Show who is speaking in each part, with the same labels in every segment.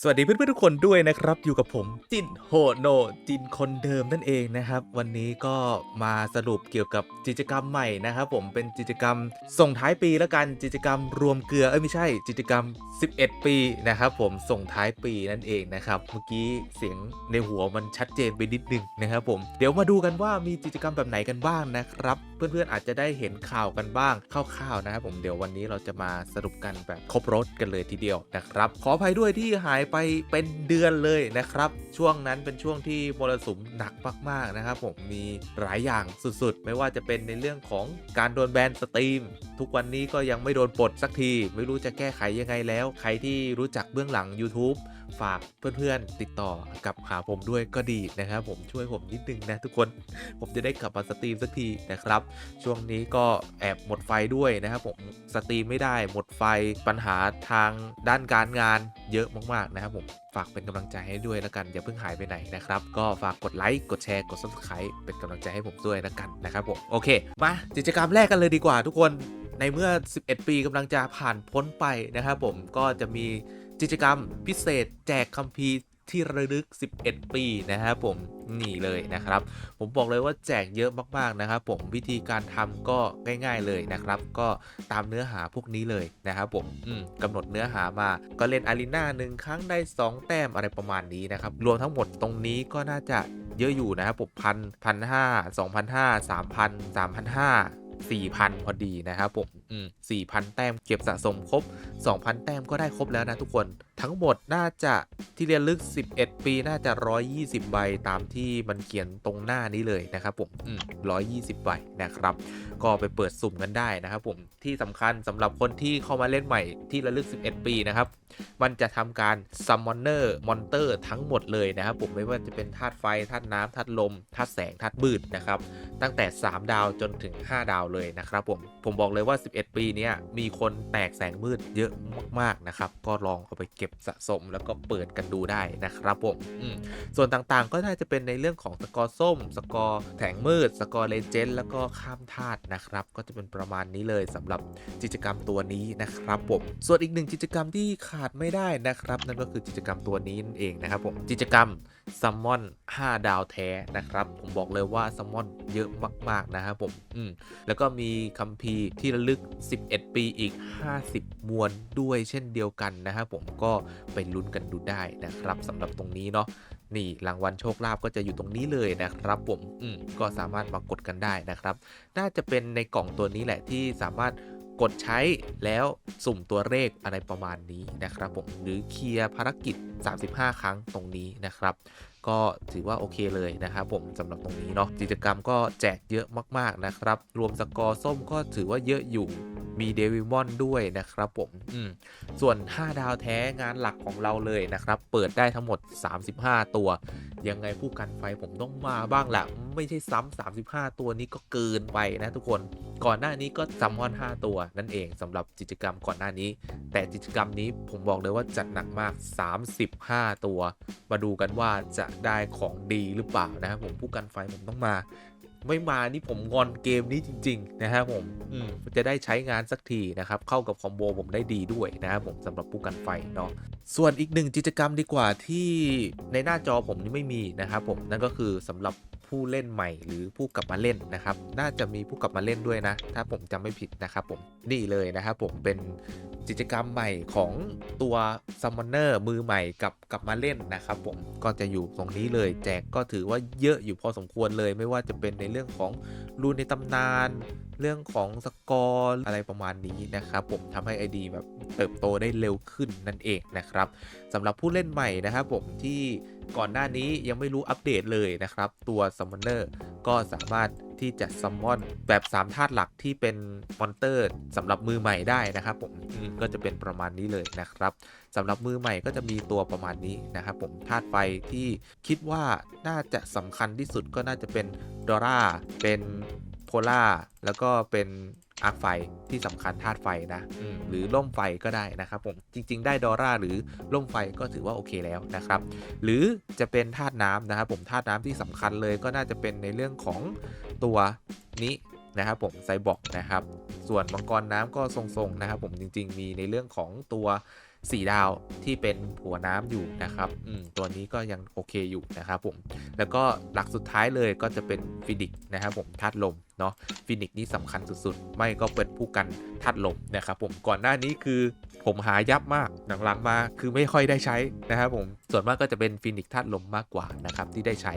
Speaker 1: สวัสดีเพื่อนๆทุกคนด้วยนะครับ อยู่กับผมจินโฮโนจินคนเดิมนั่นเองนะครับ วันนี้ก็มาสรุปเกี่ยวกับกิจกรรมใหม่นะครับผมเป็นกิจกรรมส่งท้ายปีแล้วกันกิจกรรมรวมเกลือเอ้ยไม่ใช่กิจกรรม 11 ปีนะครับผมส่งท้ายปีนั่นเองนะครับเมื่อกี้เสียงในหัวมันชัดเจนไปนิดนึงนะครับผมเดี๋ยวมาดูกันว่ามีกิจกรรมแบบไหนกันบ้างนะครับเพื่อนๆอาจจะได้เห็นข่าวกันบ้างคร่าวๆนะครับผมเดี๋ยววันนี้เราจะมาสรุปกันแบบครบรถกันเลยทีเดียวนะครับขออภัยด้วยที่หายไปเป็นเดือนเลยนะครับ ช่วงนั้นเป็นช่วงที่มรสุมหนักมากๆนะครับผมมีหลายอย่างสุดๆ ไม่ว่าจะเป็นในเรื่องของการโดนแบนสตรีม ทุกวันนี้ก็ยังไม่โดนปลดสักที ไม่รู้จะแก้ไขยังไงแล้ว ใครที่รู้จักเบื้องหลัง YouTube ฝากเพื่อนๆติดต่อกับหาผมด้วยก็ดีนะครับ ผมช่วยผมนิดนึงนะทุกคนผมจะได้กลับมาสตรีมสักทีนะครับ ช่วงนี้ก็แอบหมดไฟด้วยนะครับผมสตรีมไม่ได้หมดไฟปัญหาทางด้านการงานเยอะมากๆนะครับผมฝากเป็นกำลังใจให้ด้วยแล้วกันอย่าเพิ่งหายไปไหนนะครับ ก็ฝากกดไลค์กดแชร์กด subscribe เป็นกำลังใจให้ผมด้วยแล้วกันนะครับผมโอเค มากิจกรรมแรกกันเลยดีกว่าทุกคนในเมื่อ 11 ปีกำลังจะผ่านพ้นไปนะครับผมก็จะมี กิจกรรมพิเศษแจกคัมภีร์ที่ระลึก 11 ปีนะครับผมนี่เลยนะครับ ผมบอกเลยว่าแจกเยอะมากๆนะครับ ผมวิธีการทำก็ง่ายๆเลยนะครับ ก็ตามเนื้อหาพวกนี้เลยนะครับผมอืมกำหนดเนื้อหามาก็เล่นอารีนาหนึ่งครั้งได้ 2 แต้มอะไรประมาณนี้นะครับ รวมทั้งหมดตรงนี้ก็น่าจะเยอะอยู่นะครับผมพันพันห้าสองพันห้าสามพันสามพันห้า4,000 พอดีนะครับผม 4,000 แต้มเก็บสะสมครบ 2,000 แต้มก็ได้ครบแล้วนะทุกคน ทั้งหมดน่าจะที่เรียนลึก 11 ปีน่าจะ 120 ใบตามที่มันเขียนตรงหน้านี้เลยนะครับผมอืม120 ใบนะครับ ก็ไปเปิดสุ่มกันได้นะครับผมที่สำคัญสำหรับคนที่เข้ามาเล่นใหม่ที่ระลึก 11 ปีนะครับมันจะทำการซัมมอนเนอร์มอนเตอร์ทั้งหมดเลยนะครับผมไม่ว่าจะเป็นธาตุไฟธาตุน้ำธาตุลมธาตุแสงธาตุมืดนะครับตั้งแต่ 3 ดาวจนถึง 5 ดาวเลยนะครับผมผมบอกเลยว่า11 ปีนี้มีคนแตกแสงมืดเยอะมากๆนะครับ ก็ลองเอาไปเก็บสะสมแล้วก็เปิดกันดูได้นะครับผมมส่วนต่างๆก็น่าจะเป็นในเรื่องของสกอร์ส้ม สกอร์แสงมืด สกอร์เลเจนด์แล้วก็ข้ามธาตุนะครับ ก็จะเป็นประมาณนี้เลยสำหรับกิจกรรมตัวนี้นะครับผมส่วนอีกหนึ่งกิจกรรมที่ขาดไม่ได้นะครับ นั่นก็คือกิจกรรมตัวนี้นั่นเองนะครับผมกิจกรรมซัมมอน 5 ดาวแท้นะครับ ผมบอกเลยว่าซัมมอนเยอะมาก ๆ นะครับผม อืม แล้วก็มีคัมภีร์ที่ระลึก11 ปีอีก 50 มวลด้วยเช่นเดียวกันนะครับผมก็ไปลุ้นกันดูได้นะครับสำหรับตรงนี้เนาะนี่รางวัลโชคลาภก็จะอยู่ตรงนี้เลยนะครับผมอืมก็สามารถมากดกันได้นะครับ น่าจะเป็นในกล่องตัวนี้แหละที่สามารถกดใช้แล้วสุ่มตัวเลขอะไรประมาณนี้นะครับผมหรือเคลียร์ภารกิจ 35 ครั้งตรงนี้นะครับ ก็ถือว่าโอเคเลยนะครับผมสำหรับตรงนี้เนาะกิจกรรมก็แจกเยอะมากๆนะครับ รวมสกอร์ส้มก็ถือว่าเยอะอยู่ มีเดวิมอนด้วยนะครับผมมส่วน 5 ดาวแท้งานหลักของเราเลยนะครับ เปิดได้ทั้งหมด 35 ตัว ยังไงผู้กันไฟผมต้องมาบ้างแหละไม่ใช่ซ้ำ35 ตัวนี้ก็เกินไปนะทุกคน ก่อนหน้านี้ก็ซัมมอน 5 ตัวนั่นเองสำหรับกิจกรรมก่อนหน้านี้ แต่กิจกรรมนี้ผมบอกเลยว่าจัดหนักมาก 35 ตัว มาดูกันว่าจะได้ของดีหรือเปล่านะครับผมผู้กันไฟผมต้องมา ไม่มานี่ผมงอนเกมนี้จริง ๆ นะครับผมอืมจะได้ใช้งานสักทีนะครับ เข้ากับคอมโบผมได้ดีด้วยนะครับผมสำหรับผู้กันไฟเนาะส่วนอีกหนึ่งกิจกรรมดีกว่าที่ในหน้าจอผมนี่ไม่มีนะครับผมนั่นก็คือสำหรับ ผู้เล่นใหม่หรือผู้กลับมาเล่นนะครับ น่าจะมีผู้กลับมาเล่นด้วยนะ ถ้าผมจำไม่ผิดนะครับผมนี่เลยนะครับผมเป็นกิจกรรมใหม่ของตัวซัมมอนเนอร์มือใหม่กับกลับมาเล่นนะครับผมก็จะอยู่ตรงนี้เลย แจกก็ถือว่าเยอะอยู่พอสมควรเลย ไม่ว่าจะเป็นในเรื่องของรูนในตำนาน เรื่องของสกอร์อะไรประมาณนี้นะครับผมทำให้ ID แบบ เติบโตได้เร็วขึ้นนั่นเองนะครับสำหรับผู้เล่นใหม่นะครับผมที่ก่อนหน้านี้ยังไม่รู้อัปเดตเลยนะครับ ตัวซัมมอนเนอร์ก็สามารถที่จะซัมมอนแบบ 3 ธาตุหลักที่เป็นมอนเตอร์สำหรับมือใหม่ได้นะครับผมมก็จะเป็นประมาณนี้เลยนะครับสำหรับมือใหม่ก็จะมีตัวประมาณนี้นะครับผมธาตุไฟที่คิดว่าน่าจะสำคัญที่สุดก็น่าจะเป็นดอร่าเป็นโพล่าแล้วก็เป็นาร์คไฟที่สำคัญธาตุไฟนะอืมหรือล่มไฟก็ได้นะครับผมจริง ๆ ได้ดอร่าหรือล่มไฟก็ถือว่าโอเคแล้วนะครับ หรือจะเป็นธาตุน้ำนะครับผมธาตุน้ำที่สำคัญเลยก็น่าจะเป็นในเรื่องของตัวนี้นะครับผมไซบอร์กนะครับ ส่วนมังกรน้ำก็ทรงๆนะครับผมจริง ๆ มีในเรื่องของตัว 4 ดาวที่เป็นหัวน้ำอยู่นะครับอืมตัวนี้ก็ยังโอเคอยู่นะครับผม แล้วก็หลักสุดท้ายเลยก็จะเป็นฟินิกนะครับผมธาตุลมเนาะฟินิกนี่สำคัญสุดๆ ไม่ก็เป็นผู้กันธาตุลมนะครับผมก่อนหน้านี้คือผมหายับมากหลังๆมาคือไม่ค่อยได้ใช้นะครับผมส่วนมากก็จะเป็นฟินิกธาตุลมมากกว่านะครับที่ได้ใช้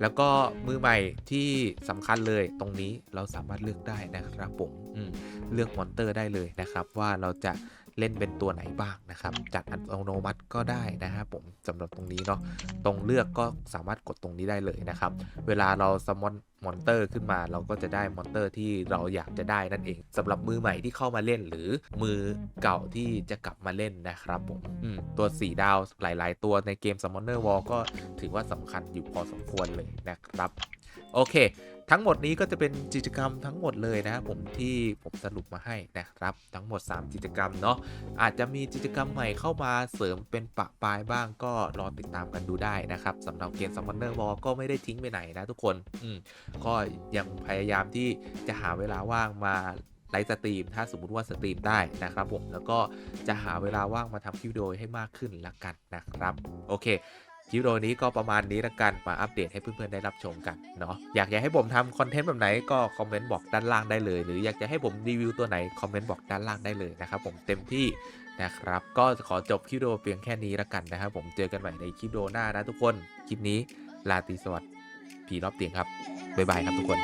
Speaker 1: แล้วก็มือใหม่ที่สำคัญเลยตรงนี้เราสามารถเลือกได้นะครับผมมเลือกมอนเตอร์ได้เลยนะครับว่าเราจะ เล่นเป็นตัวไหนบ้างนะครับจัดอัตโนมัติก็ได้นะครับผมสำหรับตรงนี้เนาะตรงเลือกก็สามารถกดตรงนี้ได้เลยนะครับ เวลาเราสมอนมอนเตอร์ขึ้นมาเราก็จะได้มอนเตอร์ที่เราอยากจะได้นั่นเองสำหรับมือใหม่ที่เข้ามาเล่น หรือมือเก่าที่จะกลับมาเล่นนะครับผมมตัว4ดาวหลาย ๆ ตัวในเกม Summoner War ก็ถือว่าสำคัญอยู่พอสมควรเลยนะครับ โอเค ทั้งหมดนี้ก็จะเป็นกิจกรรมทั้งหมดเลยนะครับผมที่ผมสรุปมาให้นะครับ ทั้งหมด 3 กิจกรรมเนาะอาจจะมีกิจกรรมใหม่เข้ามาเสริมเป็นปะปลายบ้างก็รอติดตามกันดูได้นะครับสำหรับเกม Summoner War ก็ไม่ได้ทิ้งไปไหนนะทุกคนอืมก็ยังพยายามที่จะหาเวลาว่างมาไลฟ์สตรีมถ้าสมมุติว่าสตรีมได้นะครับผมแล้วก็จะหาเวลาว่างมาทำคลิปวิดีโอให้มากขึ้นละกันนะครับ โอเค คลิปวิดีโอนี้ก็ประมาณนี้ละกันมาอัปเดตให้เพื่อนๆได้รับชมกันเนาะอยากจะให้ผมทำคอนเทนต์แบบไหนก็คอมเมนต์บอกด้านล่างได้เลย หรืออยากจะให้ผมรีวิวตัวไหนคอมเมนต์บอกด้านล่างได้เลยนะครับผมเต็มที่นะครับก็ขอจบคลิปวิดีโอเพียงแค่นี้ละกันนะครับผมเจอกันใหม่ในคลิปวิดีโอหน้านะทุกคนคลิปนี้ลาตีสวัสดิ์ผีรอบเตียงครับบ๊ายบายครับทุกคน